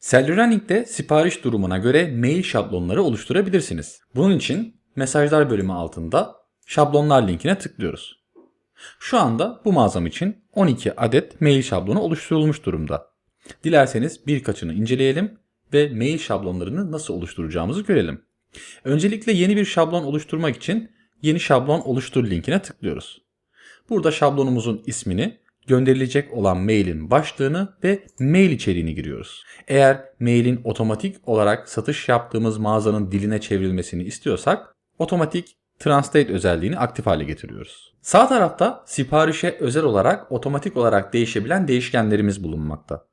Cellrunning'de sipariş durumuna göre mail şablonları oluşturabilirsiniz. Bunun için mesajlar bölümü altında şablonlar linkine tıklıyoruz. Şu anda bu mağazam için 12 adet mail şablonu oluşturulmuş durumda. Dilerseniz birkaçını inceleyelim ve mail şablonlarını nasıl oluşturacağımızı görelim. Öncelikle yeni bir şablon oluşturmak için yeni şablon oluştur linkine tıklıyoruz. Burada şablonumuzun ismini, gönderilecek olan mailin başlığını ve mail içeriğini giriyoruz. Eğer mailin otomatik olarak satış yaptığımız mağazanın diline çevrilmesini istiyorsak otomatik translate özelliğini aktif hale getiriyoruz. Sağ tarafta siparişe özel olarak otomatik olarak değişebilen değişkenlerimiz bulunmakta.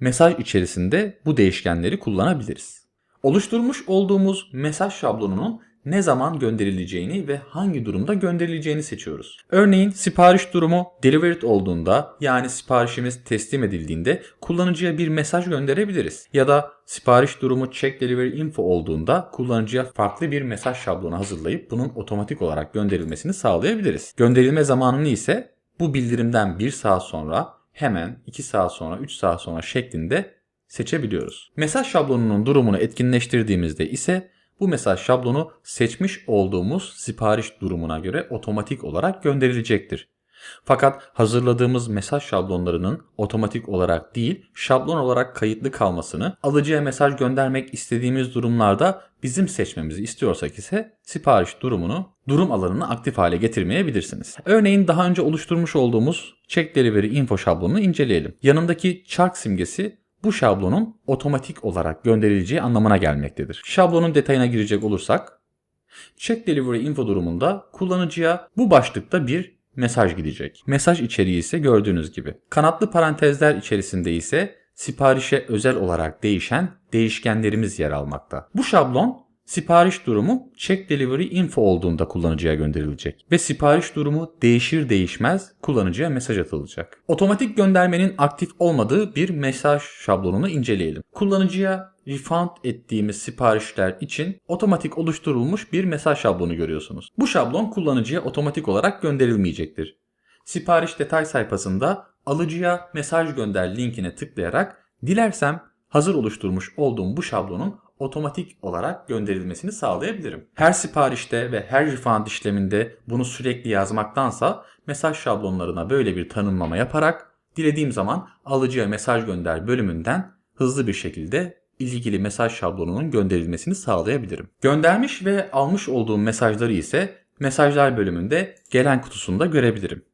Mesaj içerisinde bu değişkenleri kullanabiliriz. Oluşturmuş olduğumuz mesaj şablonunun ne zaman gönderileceğini ve hangi durumda gönderileceğini seçiyoruz. Örneğin sipariş durumu delivered olduğunda yani siparişimiz teslim edildiğinde kullanıcıya bir mesaj gönderebiliriz. Ya da sipariş durumu check delivery info olduğunda kullanıcıya farklı bir mesaj şablonu hazırlayıp bunun otomatik olarak gönderilmesini sağlayabiliriz. Gönderilme zamanını ise bu bildirimden 1 saat sonra hemen 2 saat sonra 3 saat sonra şeklinde seçebiliyoruz. Mesaj şablonunun durumunu etkinleştirdiğimizde ise bu mesaj şablonu seçmiş olduğumuz sipariş durumuna göre otomatik olarak gönderilecektir. Fakat hazırladığımız mesaj şablonlarının otomatik olarak değil, şablon olarak kayıtlı kalmasını, alıcıya mesaj göndermek istediğimiz durumlarda bizim seçmemizi istiyorsak ise sipariş durumunu, durum alanını aktif hale getirmeyebilirsiniz. Örneğin daha önce oluşturmuş olduğumuz Check Delivery Info şablonunu inceleyelim. Yanındaki çark simgesi bu şablonun otomatik olarak gönderileceği anlamına gelmektedir. Şablonun detayına girecek olursak, Check Delivery Info durumunda kullanıcıya bu başlıkta bir mesaj gidecek. Mesaj içeriği ise gördüğünüz gibi. Kanatlı parantezler içerisinde ise siparişe özel olarak değişen değişkenlerimiz yer almakta. Bu şablon sipariş durumu check delivery info olduğunda kullanıcıya gönderilecek ve sipariş durumu değişir değişmez kullanıcıya mesaj atılacak. Otomatik göndermenin aktif olmadığı bir mesaj şablonunu inceleyelim. Kullanıcıya refund ettiğimiz siparişler için otomatik oluşturulmuş bir mesaj şablonu görüyorsunuz. Bu şablon kullanıcıya otomatik olarak gönderilmeyecektir. Sipariş detay sayfasında alıcıya mesaj gönder linkine tıklayarak dilersem hazır oluşturmuş olduğum bu şablonun otomatik olarak gönderilmesini sağlayabilirim. Her siparişte ve her refund işleminde bunu sürekli yazmaktansa mesaj şablonlarına böyle bir tanımlama yaparak dilediğim zaman alıcıya mesaj gönder bölümünden hızlı bir şekilde ilgili mesaj şablonunun gönderilmesini sağlayabilirim. Göndermiş ve almış olduğum mesajları ise mesajlar bölümünde gelen kutusunda görebilirim.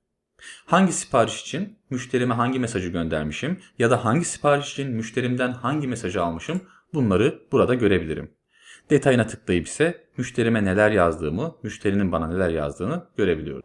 Hangi sipariş için müşterime hangi mesajı göndermişim ya da hangi sipariş için müşterimden hangi mesajı almışım bunları burada görebilirim. Detayına tıklayıp ise müşterime neler yazdığımı, müşterinin bana neler yazdığını görebiliyorum.